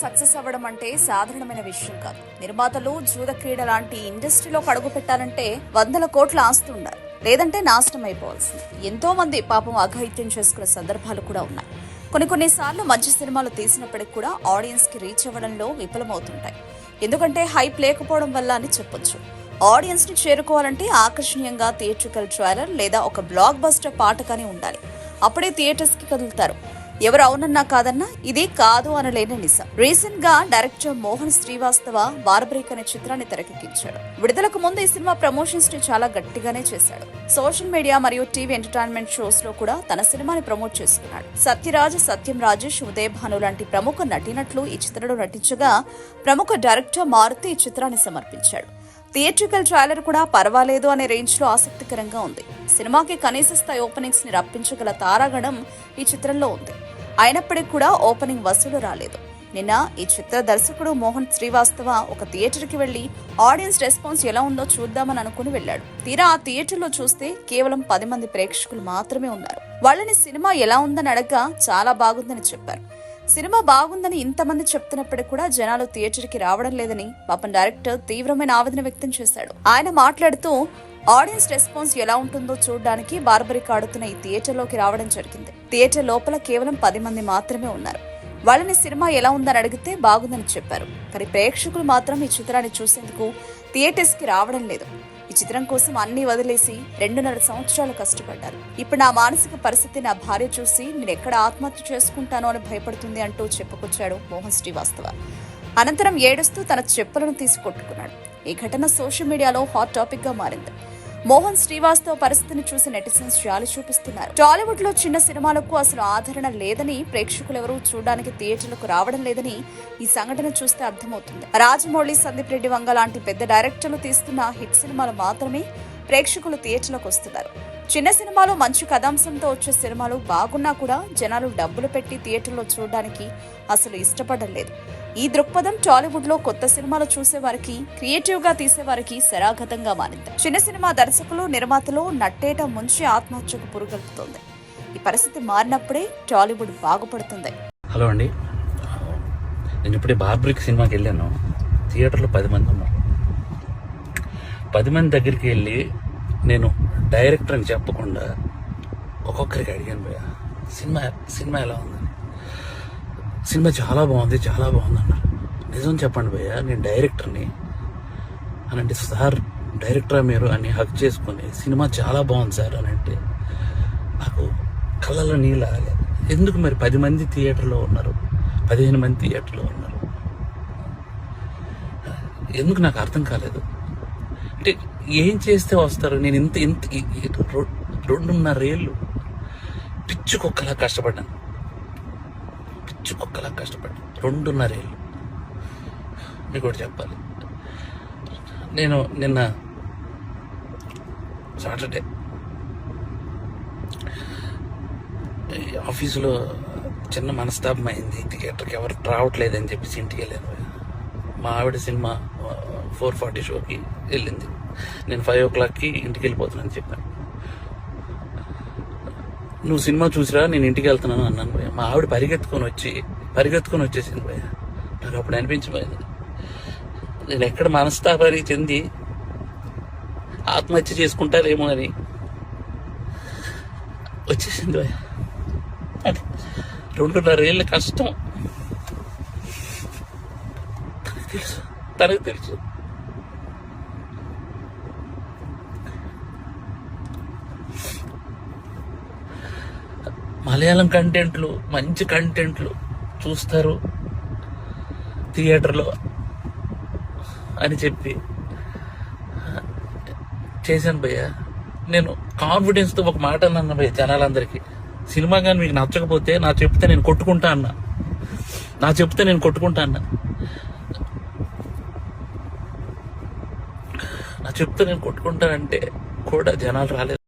Success అవ్వడం అంటే సాధారణమైన విషయం కాదు. నిర్మాతలు జూద క్రీడ లాంటి ఇండస్ట్రీలో అడుగు పెట్టాలంటే వందల కోట్ల ఆస్తి ఉండాలి. లేదంటే నాశనం అయిపోవాల్సింది. ఎంతో మంది పాపం అఘాయిత్యం చేసుకునే సందర్భాలు కూడా ఉన్నాయి. కొన్ని కొన్నిసార్లు మంచి సినిమాలు తీసినప్పటికి కూడా ఆడియన్స్కి రీచ్ అవ్వడంలో విఫలమవుతుంటాయి. ఎందుకంటే హైప్ లేకపోవడం వల్ల అని చెప్పొచ్చు. ఆడియన్స్ని చేరుకోవాలంటే ఆకర్షణీయంగా థియేట్రికల్ ట్రైలర్ లేదా ఒక బ్లాక్ బస్టర్ పాట కానీ ఉండాలి. అప్పుడే థియేటర్స్కి కదులుతారు. ఎవరు అవునన్నా కాదన్నా ఇది కాదు అనలేని నిజం రీసెంట్గా డైరెక్టర్ మోహన్ శ్రీవాస్తవ బార్బ్రేక్ అనే చిత్రాన్ని తెరకెక్కించాడు. విడుదలకు ముందు ఈ సినిమా ప్రమోషన్స్ని చాలా గట్టిగానే చేశాడు. సోషల్ మీడియా మరియు టీవీ ఎంటర్టైన్మెంట్ షోస్లో కూడా తన సినిమాని ప్రమోట్ చేసుకున్నాడు. సత్యరాజ్ సత్యం రాజేష్ ఉదయ్ భాను లాంటి ప్రముఖ నటినట్లు ఈ చిత్రంలో నటించగా ప్రముఖ డైరెక్టర్ మారుతి ఈ చిత్రాన్ని సమర్పించాడు. థియేట్రికల్ ట్రైలర్ కూడా పర్వాలేదు అనే రేంజ్లో ఆసక్తికరంగా ఉంది. సినిమాకి కనీస స్థాయి ఓపెనింగ్స్ని రప్పించగల తారాగణం ఈ చిత్రంలో ఉంది. అయినప్పటికీ కూడా ఓపెనింగ్ వసూలు రాలేదు. నిన్న ఈ చిత్ర దర్శకుడు మోహన్ శ్రీవాస్తవ ఒక థియేటర్కి వెళ్ళి వెళ్ళి ఆడియన్స్ రెస్పాన్స్ ఎలా ఉందో చూద్దామని అనుకుని వెళ్ళాడు. తీరా ఆ థియేటర్లో చూస్తే కేవలం పది మంది ప్రేక్షకులు మాత్రమే ఉన్నారు. వాళ్ళని సినిమా ఎలా ఉందని అడగ్గా చాలా బాగుందని చెప్పారు. సినిమా బాగుందని ఇంతమంది చెప్తున్నప్పటికీ కూడా జనాలు థియేటర్కి రావడం లేదని పాపం డైరెక్టర్ తీవ్రమైన ఆవేదన వ్యక్తం చేశాడు. ఆయన మాట్లాడుతూ ఆడియన్స్ రెస్పాన్స్ ఎలా ఉంటుందో చూడడానికి బార్బరిక్ ఆడుతున్న ఈ థియేటర్లోకి రావడం జరిగింది. థియేటర్ లోపల కేవలం పది మంది మాత్రమే ఉన్నారు. వాళ్ళని సినిమా ఎలా ఉందని అడిగితే బాగుందని చెప్పారు. కానీ ప్రేక్షకులు మాత్రం ఈ చిత్రాన్ని చూసేందుకు థియేటర్స్కి రావడం లేదు. ఈ చిత్రం కోసం అన్ని వదిలేసి రెండున్నర సంవత్సరాలు కష్టపడ్డారు. ఇప్పుడు నా మానసిక పరిస్థితి నా భార్య చూసి నేను ఎక్కడ ఆత్మహత్య చేసుకుంటానో అని భయపడుతుంది అంటూ చెప్పుకొచ్చాడు మోహన్ శ్రీవాస్తవ. అనంతరం ఏడుస్తూ తన చెప్పులను తీసి కొట్టుకున్నాడు. ఈ ఘటన సోషల్ మీడియాలో హాట్ టాపిక్గా మారింది. మోహన్ శ్రీవాస్తవ్ పరిస్థితిని చూసి నెటిజన్స్ జాలి చూపిస్తున్నారు. టాలీవుడ్లో చిన్న సినిమాలకు అసలు ఆదరణ లేదని ప్రేక్షకులు ఎవరూ చూడడానికి థియేటర్లకు రావడం లేదని ఈ సంఘటన చూస్తే అర్థమవుతుంది. రాజమౌళి సందీప్ రెడ్డి వంగ లాంటి పెద్ద డైరెక్టర్లు తీస్తున్న హిట్ సినిమాలు మాత్రమే ప్రేక్షకులు థియేటర్లకు వస్తున్నారు. చిన్న సినిమాలు మంచి కథాంశంతో వచ్చే సినిమాలు బాగున్నా కూడా జనాలు డబ్బులు పెట్టి థియేటర్లో చూడడానికి అసలు ఇష్టపడడం లేదు. ఈ దృక్పథం టాలీవుడ్లో కొత్త సినిమాలు చూసేవారికి క్రియేటివ్గా తీసేవారికి శరాఘతంగా మారింది. చిన్న సినిమా దర్శకులు నిర్మాతలు నట్టేట ముంచి ఆత్మహత్యకు పురుగొల్పుతోంది. ఈ పరిస్థితి మారినప్పుడే టాలీవుడ్ బాగుపడుతుంది. హలో అండి. నేను ఇప్పుడే బార్బ్రిక్ సినిమాకి వెళ్ళాను. థియేటర్లో పది మంది ఉన్నారు. పది మంది దగ్గరికి వెళ్ళి నేను డైరెక్టర్ అని చెప్పకుండా ఒక్కొక్కరికి అడిగాను భయ సినిమా సినిమా ఎలా ఉందని సినిమా చాలా బాగుంది చాలా బాగుంది అన్నారు. నిజం చెప్పండి భయ్య నేను డైరెక్టర్ని. అని అంటే సార్ డైరెక్టరా మీరు? అని హక్ చేసుకుని సినిమా చాలా బాగుంది సార్ అని అంటే నాకు కళ్ళలో నీళ్ళు ఆగలేదు ఎందుకు మరి పది మంది థియేటర్లో ఉన్నారు? పదిహేను మంది థియేటర్లో ఉన్నారు? ఎందుకు నాకు అర్థం కాలేదు? అంటే ఏం చేస్తే వస్తారు? నేను ఇంత ఇంత ఈ- ఈ రెండున్నర ఏళ్ళు కుక్కలా కష్టపడ్డాను. పిచ్చుకొక్కలా కష్టపడ్డాను. రెండున్నర ఏళ్ళు. మీకు కూడా చెప్పాలి. నేను నిన్న సాటర్డే ఆఫీసులో చిన్న మనస్తాపం అయింది. థియేటర్కి ఎవరు రావట్లేదని చెప్పేసి ఇంటికి వెళ్ళాను. మా ఆవిడ సినిమా ఫోర్ ఫార్టీ షోకి వెళ్ళింది. నేను ఫైవ్ ఓ క్లాక్కి ఇంటికి వెళ్ళిపోతున్నాను చెప్పాను. నువ్వు సినిమా చూసిరా నేను ఇంటికి వెళ్తున్నాను అన్నాను భయ్య. మా ఆవిడ పరిగెత్తుకొని వచ్చి పరిగెత్తుకొని వచ్చేసింది భయ్య. నాకు అప్పుడు అనిపించిపోయింది నేను ఎక్కడ మనస్తాపానికి చెంది ఆత్మహత్య చేసుకుంటారేమో అని వచ్చేసింది భయ్య. అంటే రెండున్నర ఏళ్ళ కష్టం. తనకు తెలుసు. తనకు తెలుసు. మలయాళం కంటెంట్లు మంచి కంటెంట్లు చూస్తారు థియేటర్లో అని చెప్పి. చేశాను భయ్య. నేను కాన్ఫిడెన్స్తో ఒక మాట అన్నాను భయ్య జనాలందరికీ. సినిమా కానీ మీకు నచ్చకపోతే నా చెప్తే నేను కొట్టుకుంటా అన్నా. నా చెప్తే నేను కొట్టుకుంటా అన్నా. నా చెప్తే నేను కొట్టుకుంటానంటే కూడా జనాలు రాలేదు